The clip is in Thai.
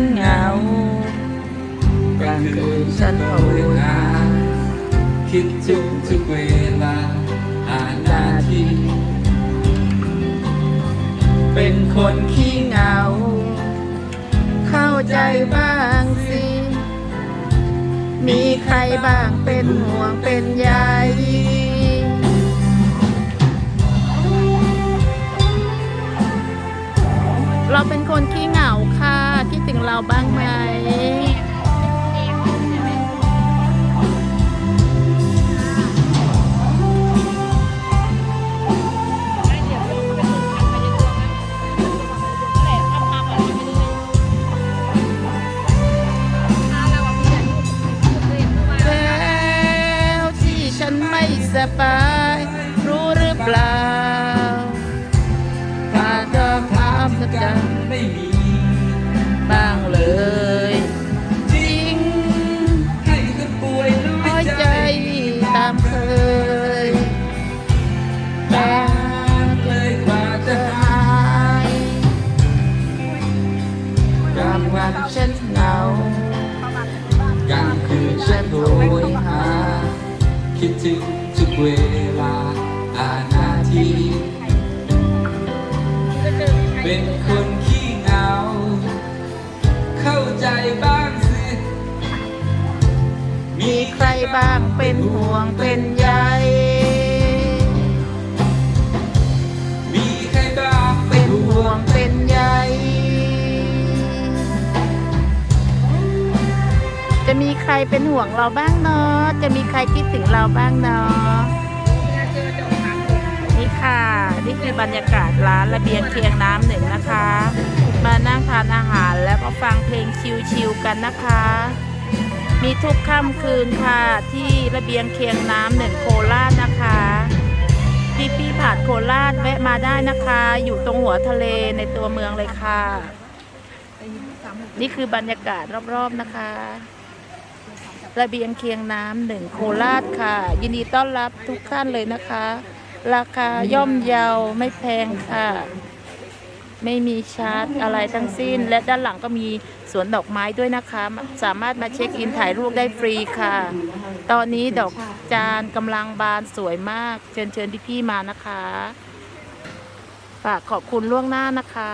นเหงากลางคืนฉันโหยนาคิดจุกทุกเวลาอานาทีเป็นคนขี้เหงา เข้าใจบ้างสิ มีใครบ้างเป็นห่วงเป็นใย เราบ้างไหมแล้วที่ฉันไม่สบาย รู้หรือเปล่าถ้าากลางคืนฉันโหยหา คิดถึงทุกเวลาอานาทีเป็นคนขี้เหงา เข้าใจบ้างสิ มีใครบ้างเป็นห่วงเป็นใย มีใครเป็นห่วงเราบ้างเนาะจะมีใครคิดถึงเราบ้างเนาะนี่ค่ะ นี่คือบรรยากาศร้านระเบียงเคียงน้ำหนึ่งนะคะ มานั่งทานอาหารแล้วก็ฟังเพลงชิลๆกันนะคะ มีทุกค่ำคืนค่ะ ที่ระเบียงเคียงน้ำหนึ่งโคราชนะคะพี่พี่ๆผ่านโคราชแวะมาได้นะคะ อยู่ตรงหัวทะเลในตัวเมืองเลยค่ะ นี่คือบรรยากาศรอบๆนะคะ ระเบียงเคียงน้ำหนึ่งโคราชค่ะ ยินดีต้อนรับทุกท่านเลยนะคะ ราคาย่อมเยาไม่แพงค่ะ ไม่มีชาร์จอะไรทั้งสิ้น และด้านหลังก็มีสวนดอกไม้ด้วยนะคะ สามารถมาเช็คอินถ่ายรูปได้ฟรีค่ะ ตอนนี้ดอกจานกำลังบานสวยมาก เชิญเชิญพี่ๆมานะคะ ฝากขอบคุณล่วงหน้านะคะ